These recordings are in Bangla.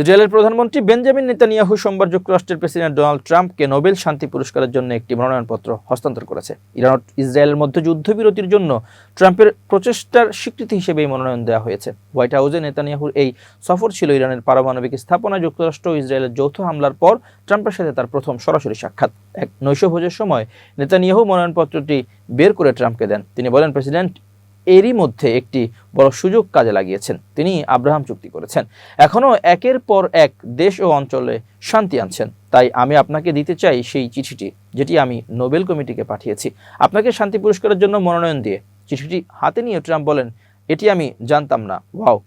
ইসরায়েলের প্রধানমন্ত্রী বেঞ্জামিন নেতানিয়াহু সোমবার যুক্তরাষ্ট্রের প্রেসিডেন্ট ডোনাল্ড ট্রাম্পকে নোবেল শান্তি পুরস্কারের জন্য একটি মনোনয়নপত্র হস্তান্তর করেছে। ইরান ইসরায়েলের মধ্যে যুদ্ধবিরতির জন্য ট্রাম্পের প্রচেষ্টার স্বীকৃতি হিসেবে এই মনোনয়ন দেওয়া হয়েছে। হোয়াইট হাউসে নেতানিয়াহুর এই সফর ছিল ইরানের পারমাণবিক স্থাপনা, যুক্তরাষ্ট্র ও ইসরায়েলের যৌথ হামলার পর ট্রাম্পের সাথে তার প্রথম সরাসরি সাক্ষাৎ। এক নৈশভোজের সময় নেতানিয়াহু মনোনয়নপত্রটি বের করে ট্রাম্পকে দেন। তিনি বলেন, প্রেসিডেন্ট এরই মধ্যে একটি বড় সুযোগ কাজে লাগিয়েছেন। তিনি আব্রাহাম চুক্তি করেছেন। এখনও একের পর এক দেশ ও অঞ্চলে শান্তি আনছেন। তাই আমি আপনাকে দিতে চাই সেই চিঠিটি, যেটি আমি নোবেল কমিটিকে পাঠিয়েছি। আপনাকে শান্তি পুরস্কারের জন্য মনোনয়ন দিয়ে চিঠিটি হাতে নিয়ে ট্রাম্প বলেন, এটি আমি জানতাম না। ওয়াও।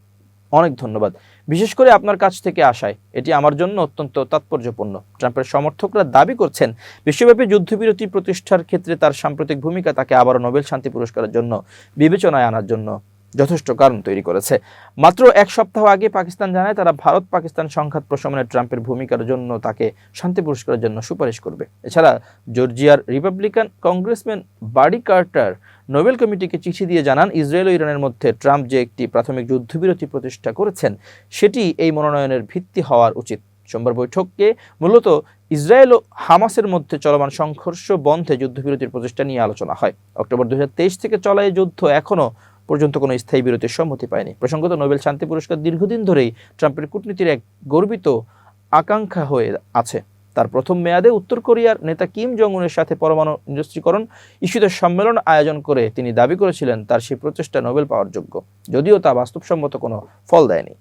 অনেক ধন্যবাদ। বিশেষ করে আপনার কাছ থেকে আসায় এটি আমার জন্য অত্যন্ত তাৎপর্যপূর্ণ। ট্রাম্পের সমর্থকরা দাবি করছেন, বিশ্বব্যাপী যুদ্ধবিরতি প্রতিষ্ঠার ক্ষেত্রে তার সাম্প্রতিক ভূমিকা তাকে আবারও নোবেল শান্তি পুরস্কারের জন্য বিবেচনায় আনার জন্য যথেষ্ট কারণ তৈরি করেছে। মাত্র এক সপ্তাহ আগে পাকিস্তান জানায় তারা ভারত পাকিস্তান সংঘাত প্রশমনে ট্রাম্পের ভূমিকার জন্য তাকে শান্তি পুরস্কারের জন্য সুপারিশ করবে। এছাড়া জর্জিয়ার Republican congressman Buddy Carter Nobel কমিটিকে চিঠি দিয়ে জানান ইসরায়েল ও ইরানের মধ্যে ট্রাম্প যে একটি প্রাথমিক যুদ্ধবিরতি প্রতিষ্ঠা করেছেন, সেটি এই মনোনয়নের ভিত্তি হওয়ার উচিত। সোমবার বৈঠককে মূলত ইসরায়েল ও হামাসের মধ্যে চলমান সংঘর্ষ বন্ধে যুদ্ধবিরতির প্রচেষ্টা নিয়ে আলোচনা হয়। অক্টোবর দুই হাজার তেইশ থেকে চলা এই যুদ্ধ এখনও পর্যন্ত কোনো স্থায়ী বিরতির সম্মতি পায়নি। প্রসঙ্গত, নোবেল শান্তি পুরস্কার দীর্ঘদিন ধরেই ট্রাম্পের কূটনীতির এক গর্বিত আকাঙ্ক্ষা হয়ে আছে। তার প্রথম মেয়াদে উত্তর কোরিয়ার নেতা কিম জং উনের সাথে পরমাণু নিরস্ত্রীকরণ ইস্যুতে সম্মেলন আয়োজন করে তিনি দাবি করেছিলেন তার সেই প্রচেষ্টা নোবেল পাওয়ার যোগ্য। যদিও তা বাস্তবসম্মত কোনো ফল দেয়নি।